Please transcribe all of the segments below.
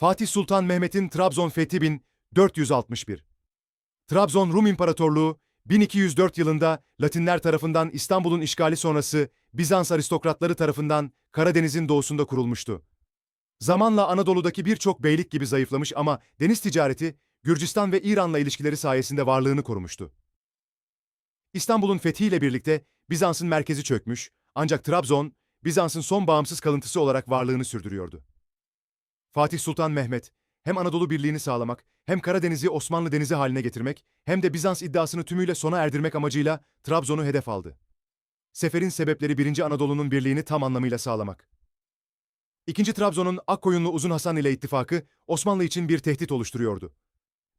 Fatih Sultan Mehmet'in Trabzon fethi 1461. Trabzon Rum İmparatorluğu 1204 yılında Latinler tarafından İstanbul'un işgali sonrası Bizans aristokratları tarafından Karadeniz'in doğusunda kurulmuştu. Zamanla Anadolu'daki birçok beylik gibi zayıflamış ama deniz ticareti Gürcistan ve İran'la ilişkileri sayesinde varlığını korumuştu. İstanbul'un fethiyle birlikte Bizans'ın merkezi çökmüş ancak Trabzon Bizans'ın son bağımsız kalıntısı olarak varlığını sürdürüyordu. Fatih Sultan Mehmet hem Anadolu birliğini sağlamak, hem Karadeniz'i Osmanlı denizi haline getirmek, hem de Bizans iddiasını tümüyle sona erdirmek amacıyla Trabzon'u hedef aldı. Seferin sebepleri 1. Anadolu'nun birliğini tam anlamıyla sağlamak. İkinci Trabzon'un Akkoyunlu Uzun Hasan ile ittifakı Osmanlı için bir tehdit oluşturuyordu.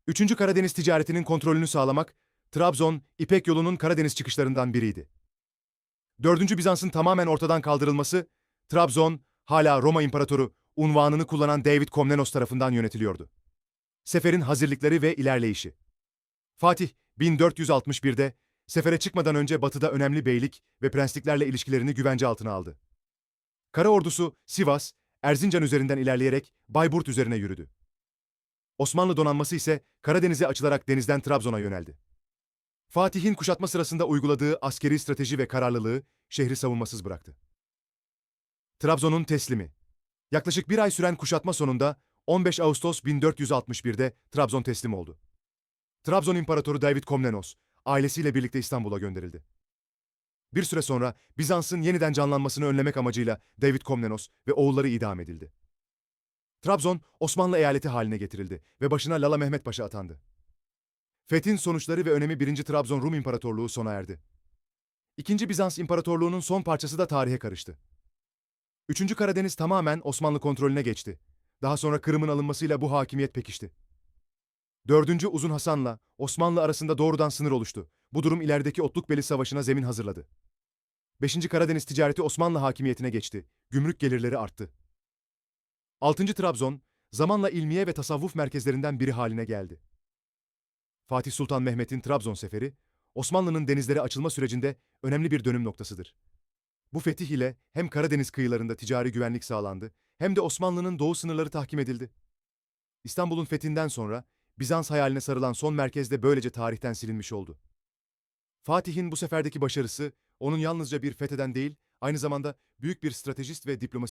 Üçüncü Karadeniz ticaretinin kontrolünü sağlamak, Trabzon, İpek yolunun Karadeniz çıkışlarından biriydi. Dördüncü Bizans'ın tamamen ortadan kaldırılması, Trabzon, hala Roma İmparatoru unvanını kullanan David Komnenos tarafından yönetiliyordu. Seferin hazırlıkları ve ilerleyişi. Fatih, 1461'de, sefere çıkmadan önce batıda önemli beylik ve prensliklerle ilişkilerini güvence altına aldı. Kara ordusu Sivas, Erzincan üzerinden ilerleyerek Bayburt üzerine yürüdü. Osmanlı donanması ise Karadeniz'e açılarak denizden Trabzon'a yöneldi. Fatih'in kuşatma sırasında uyguladığı askeri strateji ve kararlılığı şehri savunmasız bıraktı. Trabzon'un teslimi Yaklaşık bir ay süren kuşatma sonunda 15 Ağustos 1461'de Trabzon teslim oldu. Trabzon İmparatoru David Komnenos, ailesiyle birlikte İstanbul'a gönderildi. Bir süre sonra Bizans'ın yeniden canlanmasını önlemek amacıyla David Komnenos ve oğulları idam edildi. Trabzon, Osmanlı eyaleti haline getirildi ve başına Lala Mehmet Paşa atandı. Fethin sonuçları ve önemi 1. Trabzon Rum İmparatorluğu sona erdi. İkinci Bizans İmparatorluğu'nun son parçası da tarihe karıştı. Üçüncü Karadeniz tamamen Osmanlı kontrolüne geçti. Daha sonra Kırım'ın alınmasıyla bu hakimiyet pekişti. Dördüncü Uzun Hasan'la Osmanlı arasında doğrudan sınır oluştu. Bu durum ilerideki Otlukbeli Savaşı'na zemin hazırladı. Beşinci Karadeniz ticareti Osmanlı hakimiyetine geçti. Gümrük gelirleri arttı. Altıncı Trabzon, zamanla ilmiye ve tasavvuf merkezlerinden biri haline geldi. Fatih Sultan Mehmet'in Trabzon seferi, Osmanlı'nın denizlere açılma sürecinde önemli bir dönüm noktasıdır. Bu fetih ile hem Karadeniz kıyılarında ticari güvenlik sağlandı, hem de Osmanlı'nın doğu sınırları tahkim edildi. İstanbul'un fethinden sonra Bizans hayaline sarılan son merkez de böylece tarihten silinmiş oldu. Fatih'in bu seferdeki başarısı, onun yalnızca bir fetheden değil, aynı zamanda büyük bir stratejist ve diplomasist